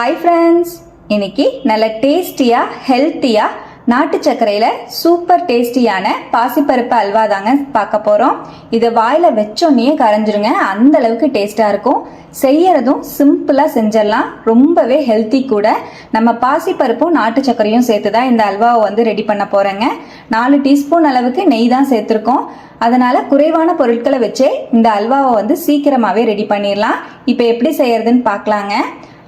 Hi friends இன்னைக்கு நல்ல டேஸ்டியாக ஹெல்த்தியாக நாட்டு சர்க்கரையில் சூப்பர் டேஸ்டியான பாசிப்பருப்பு அல்வா தாங்க பார்க்க போகிறோம் இதை வாயில் வச்சோன்னே கரைஞ்சிருங்க. அந்த அளவுக்கு டேஸ்ட்டாக இருக்கும். செய்யறதும் சிம்பிளாக செஞ்சிடலாம். ரொம்பவே ஹெல்த்தி கூட. நம்ம பாசிப்பருப்பும் நாட்டு சர்க்கரையும் சேர்த்து தான் இந்த அல்வாவை வந்து ரெடி பண்ண போகிறேங்க நாலு டீஸ்பூன் அளவுக்கு நெய் தான் சேர்த்துருக்கோம். அதனால குறைவான பொருட்களை வச்சே இந்த அல்வாவை வந்து சீக்கிரமாகவே ரெடி பண்ணிடலாம். இப்போ எப்படி செய்யறதுன்னு பார்க்கலாங்க.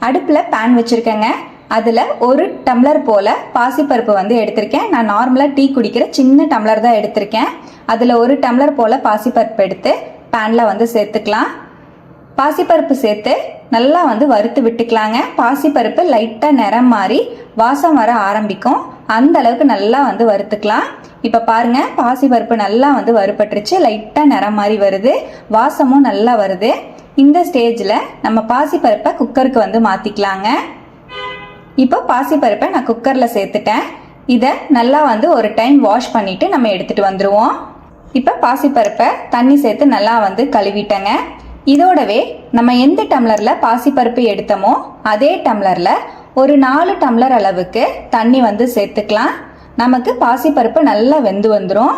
அடுப்பில் பேன் வச்சுருக்கேங்க. அதில் ஒரு டம்ளர் போல் பாசிப்பருப்பு வந்து எடுத்திருக்கேன். நான் நார்மலாக டீ குடிக்கிற சின்ன டம்ளர் தான் எடுத்திருக்கேன். அதில் ஒரு டம்ளர் போல் பாசிப்பருப்பு எடுத்து பேனில் வந்து சேர்த்துக்கலாம். பாசிப்பருப்பு சேர்த்து நல்லா வந்து வறுத்து விட்டுக்கலாங்க. பாசிப்பருப்பு லைட்டாக நிறம் மாறி வாசம் வர ஆரம்பிக்கும். அந்த அளவுக்கு நல்லா வந்து வறுத்துக்கலாம். இப்போ பாருங்க பாசிப்பருப்பு நல்லா வந்து வறுபட்டுருச்சு. லைட்டாக நிறம் மாதிரி வருது. வாசமும் நல்லா வருது. இந்த ஸ்டேஜில் நம்ம பாசிப்பருப்பை குக்கருக்கு வந்து மாற்றிக்கலாங்க இப்போ பாசிப்பருப்பை நான் குக்கரில் சேர்த்துட்டேன். இதை நல்லா வந்து ஒரு டைம் வாஷ் பண்ணிவிட்டு நம்ம எடுத்துகிட்டு வந்துடுவோம் இப்போ பாசிப்பருப்பை தண்ணி சேர்த்து நல்லா வந்து கழுவிட்டேங்க. இதோடவே நம்ம எந்த டம்ளரில் பாசிப்பருப்பு எடுத்தோமோ அதே டம்ளரில் ஒரு நாலு டம்ளர் அளவுக்கு தண்ணி வந்து சேர்த்துக்கலாம். நமக்கு பாசிப்பருப்பு நல்லா வெந்து வந்துடும்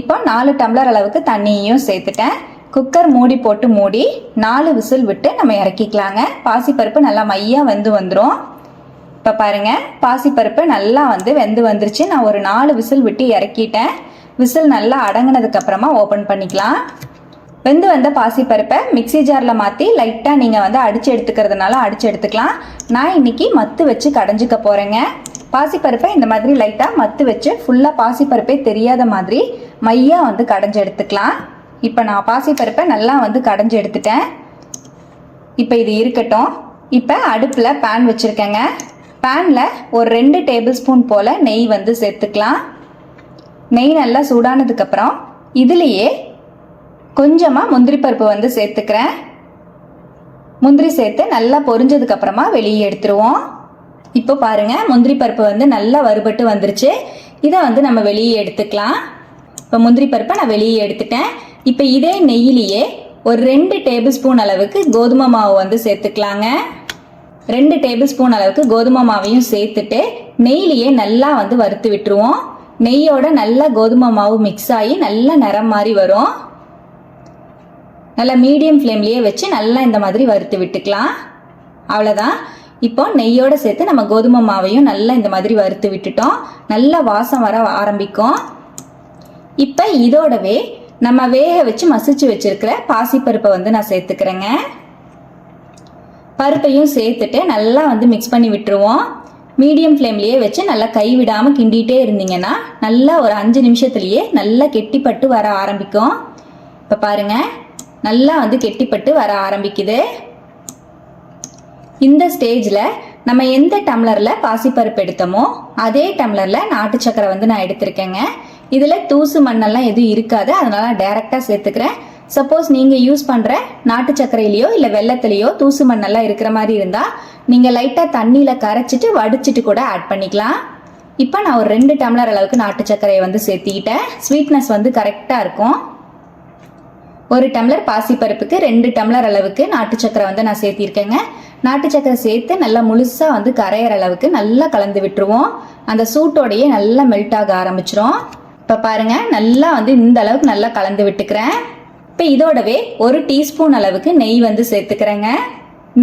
இப்போ நாலு டம்ளர் அளவுக்கு தண்ணியையும் சேர்த்துட்டேன். குக்கர் மூடி போட்டு மூடி நாலு விசில் விட்டு நம்ம இறக்கிக்கலாங்க. பாசிப்பருப்பு நல்லா மையாக வெந்து வந்துடும் இப்போ பாருங்கள் பாசிப்பருப்பு நல்லா வந்து வெந்து வந்துருச்சு. நான் ஒரு நாலு விசில் விட்டு இறக்கிட்டேன். விசில் நல்லா அடங்கினதுக்கப்புறமா ஓப்பன் பண்ணிக்கலாம். வெந்து வந்த பாசிப்பருப்பை மிக்ஸி ஜாரில் மாற்றி லைட்டாக நீங்கள் வந்து அடித்து எடுத்துக்கிறதுனால அடித்து எடுத்துக்கலாம். நான் இன்னைக்கு மத்து வச்சு கடைஞ்சிக்க போகிறேங்க பாசிப்பருப்பை இந்த மாதிரி லைட்டாக மத்து வச்சு ஃபுல்லாக பாசிப்பருப்பே தெரியாத மாதிரி மையாக வந்து கடைஞ்சி எடுத்துக்கலாம். இப்போ நான் பாசிப்பருப்பை நல்லா வந்து கடைஞ்சி எடுத்துட்டேன். இப்போ இது இருக்கட்டும். இப்போ அடுப்பில் பேன் வச்சுருக்கேங்க. பேனில் ஒரு ரெண்டு டேபிள் ஸ்பூன் போல் நெய் வந்து சேர்த்துக்கலாம். நெய் நல்லா சூடானதுக்கப்புறம் இதுலேயே கொஞ்சமாக முந்திரி பருப்பு வந்து சேர்த்துக்கிறேன். முந்திரி சேர்த்து நல்லா பொரிஞ்சதுக்கப்புறமா வெளியே எடுத்துருவோம். இப்போ பாருங்கள் முந்திரி பருப்பு வந்து நல்லா வறுபட்டு வந்துருச்சு. இதை வந்து நம்ம வெளியே எடுத்துக்கலாம். இப்போ முந்திரி பருப்பை நான் வெளியே எடுத்துட்டேன். இப்போ இதே நெய்யிலேயே ஒரு ரெண்டு டேபிள் ஸ்பூன் அளவுக்கு கோதுமை மாவு வந்து சேர்த்துக்கலாங்க. ரெண்டு டேபிள் ஸ்பூன் அளவுக்கு கோதுமை மாவையும் சேர்த்துட்டு நெய்யிலேயே நல்லா வந்து வறுத்து விட்டுருவோம். நெய்யோட நல்லா கோதுமை மாவு மிக்ஸ் ஆகி நல்லா நிறம் மாதிரி வரும். நல்லா மீடியம் ஃப்ளேம்லேயே வச்சு நல்லா இந்த மாதிரி வறுத்து விட்டுக்கலாம். அவ்வளோதான் இப்போ நெய்யோடு சேர்த்து நம்ம கோதுமை மாவையும் நல்லா இந்த மாதிரி வறுத்து விட்டுட்டோம். நல்லா வாசம் வர ஆரம்பிக்கும். இப்போ இதோடவே நம்ம வேக வச்சு மசிச்சு வச்சிருக்கிற பாசிப்பருப்பை வந்து நான் சேர்த்துக்கிறேங்க. பருப்பையும் சேர்த்துட்டு நல்லா வந்து மிக்ஸ் பண்ணி விட்டுருவோம். மீடியம் ஃப்ளேம்லேயே வச்சு நல்லா கை விடாமல் கிண்டிகிட்டே இருந்தீங்கன்னா நல்லா ஒரு அஞ்சு நிமிஷத்துலேயே நல்லா கெட்டிப்பட்டு வர ஆரம்பிக்கும். இப்போ பாருங்கள் நல்லா வந்து கெட்டிப்பட்டு வர ஆரம்பிக்குது. இந்த ஸ்டேஜில் நம்ம எந்த டம்ளரில் பாசிப்பருப்பு எடுத்தோமோ அதே டம்ளரில் நாட்டு சக்கரை வந்து நான் எடுத்திருக்கேங்க. இதில் தூசு மண்ணெல்லாம் எதுவும் இருக்காது. அதனால நான் டைரெக்டாக சேர்த்துக்கிறேன். சப்போஸ் நீங்கள் யூஸ் பண்ணுற நாட்டு சர்க்கரையிலையோ இல்லை வெள்ளத்துலேயோ தூசு மண்ணெல்லாம் இருக்கிற மாதிரி இருந்தால் நீங்கள் லைட்டாக தண்ணியில் கரைச்சிட்டு வடிச்சிட்டு கூட ஆட் பண்ணிக்கலாம். இப்போ நான் ஒரு ரெண்டு டம்ளர் அளவுக்கு நாட்டு சர்க்கரையை வந்து சேர்த்திக்கிட்டேன். ஸ்வீட்னஸ் வந்து கரெக்டாக இருக்கும். ஒரு டம்ளர் பாசிப்பருப்புக்கு ரெண்டு டம்ளர் அளவுக்கு நாட்டு சக்கரை வந்து நான் சேர்த்திருக்கேங்க. நாட்டு சக்கரை சேர்த்து நல்லா முழுசாக வந்து கரையிற அளவுக்கு நல்லா கலந்து விட்டுருவோம். அந்த சூட்டோடையே நல்லா மெல்ட் ஆக ஆரம்பிச்சிரும். இப்போ பாருங்கள் நல்லா வந்து இந்த அளவுக்கு நல்லா கலந்து விட்டுக்கிறேன். இப்போ இதோடவே ஒரு டீஸ்பூன் அளவுக்கு நெய் வந்து சேர்த்துக்கிறேங்க.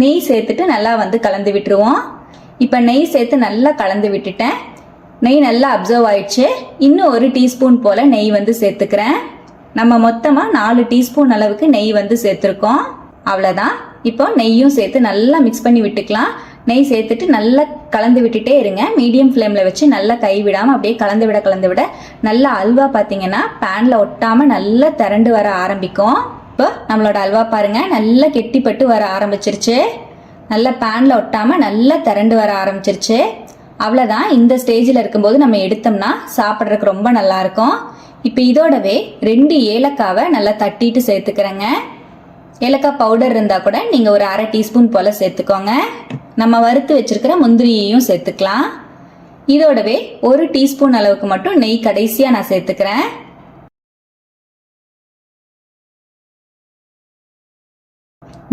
நெய் சேர்த்துட்டு நல்லா வந்து கலந்து விட்டுருவோம். இப்போ நெய் சேர்த்து நல்லா கலந்து விட்டுட்டேன். நெய் நல்லா அப்சர்வ் ஆயிடுச்சு. இன்னும் ஒரு டீஸ்பூன் போல் நெய் வந்து சேர்த்துக்கிறேன். நம்ம மொத்தமாக நாலு டீஸ்பூன் அளவுக்கு நெய் வந்து சேர்த்துருக்கோம். அவ்வளோதான் இப்போ நெய்யும் சேர்த்து நல்லா மிக்ஸ் பண்ணி விட்டுக்கலாம். நெய் சேர்த்துட்டு நல்லா கலந்து விட்டுட்டே இருங்க. மீடியம் ஃப்ளேமில் வச்சு நல்லா கைவிடாமல் அப்படியே கலந்து விட கலந்து விட. நல்லா அல்வா பார்த்தீங்கன்னா பேனில் ஒட்டாமல் நல்லா திரண்டு வர ஆரம்பிக்கும். இப்போ நம்மளோட அல்வா பாருங்க நல்லா கெட்டிப்பட்டு வர ஆரம்பிச்சிருச்சு. நல்லா பேனில் ஒட்டாமல் நல்லா திரண்டு வர ஆரம்பிச்சிருச்சு. அவ்வளோதான் இந்த ஸ்டேஜில் இருக்கும்போது நம்ம எடுத்தோம்னா சாப்பிட்றதுக்கு ரொம்ப நல்லா இருக்கும். இப்போ இதோடவே ரெண்டு ஏலக்காவை நல்லா தட்டிட்டு சேர்த்துக்கிறேங்க. ஏலக்காய் பவுடர் இருந்தால் கூட நீங்கள் ஒரு அரை டீஸ்பூன் போல் சேர்த்துக்கோங்க. நம்ம வறுத்து வச்சுருக்கிற முந்திரியையும் சேர்த்துக்கலாம். இதோடவே ஒரு டீஸ்பூன் அளவுக்கு மட்டும் நெய் கடைசியாக நான் சேர்த்துக்கிறேன்.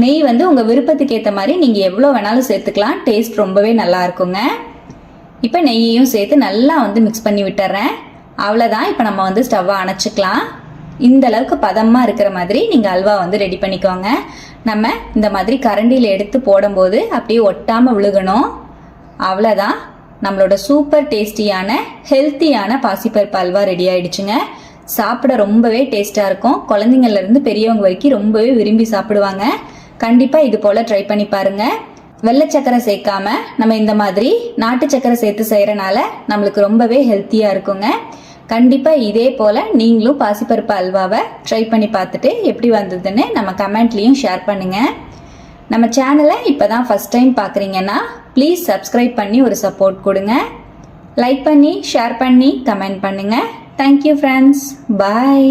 நெய் வந்து உங்கள் விருப்பத்துக்கு ஏற்ற மாதிரி நீங்கள் எவ்வளோ வேணாலும் சேர்த்துக்கலாம். டேஸ்ட் ரொம்பவே நல்லா இருக்குங்க. இப்போ நெய்யையும் சேர்த்து நல்லா வந்து மிக்ஸ் பண்ணி விட்டுறேன். அவ்வளோதான் இப்போ நம்ம வந்து ஸ்டவ்வை அணைச்சிக்கலாம். இந்த அளவுக்கு பதமாக இருக்கிற மாதிரி நீங்கள் அல்வா வந்து ரெடி பண்ணிக்கோங்க. நம்ம இந்த மாதிரி கரண்டியில் எடுத்து போடும்போது அப்படியே ஒட்டாமல் விழுகணும் அவ்வளோதான் நம்மளோட சூப்பர் டேஸ்டியான ஹெல்த்தியான பாசிப்பருப்பு அல்வா ரெடி ஆயிடுச்சுங்க. சாப்பிட ரொம்பவே டேஸ்ட்டாக இருக்கும். குழந்தைங்கள்லேருந்து பெரியவங்க வரைக்கும் ரொம்பவே விரும்பி சாப்பிடுவாங்க. கண்டிப்பாக இது போல் ட்ரை பண்ணி பாருங்க. வெள்ளை சக்கரை சேர்க்காம நம்ம இந்த மாதிரி நாட்டு சக்கரை சேர்த்து செய்கிறனால நம்மளுக்கு ரொம்பவே ஹெல்த்தியாக இருக்குங்க. கண்டிப்பாக இதே போல் நீங்களும் பாசிப்பருப்பு அல்வாவை ட்ரை பண்ணி பார்த்துட்டு எப்படி வந்ததுன்னு நம்ம கமெண்ட்லேயும் ஷேர் பண்ணுங்கள் நம்ம சேனலை இப்போ தான் ஃபஸ்ட் டைம் பார்க்குறீங்கன்னா ப்ளீஸ் சப்ஸ்கிரைப் பண்ணி ஒரு சப்போர்ட் கொடுங்க. லைக் பண்ணி ஷேர் பண்ணி கமெண்ட் பண்ணுங்கள் தேங்க்யூ ஃப்ரெண்ட்ஸ் பாய்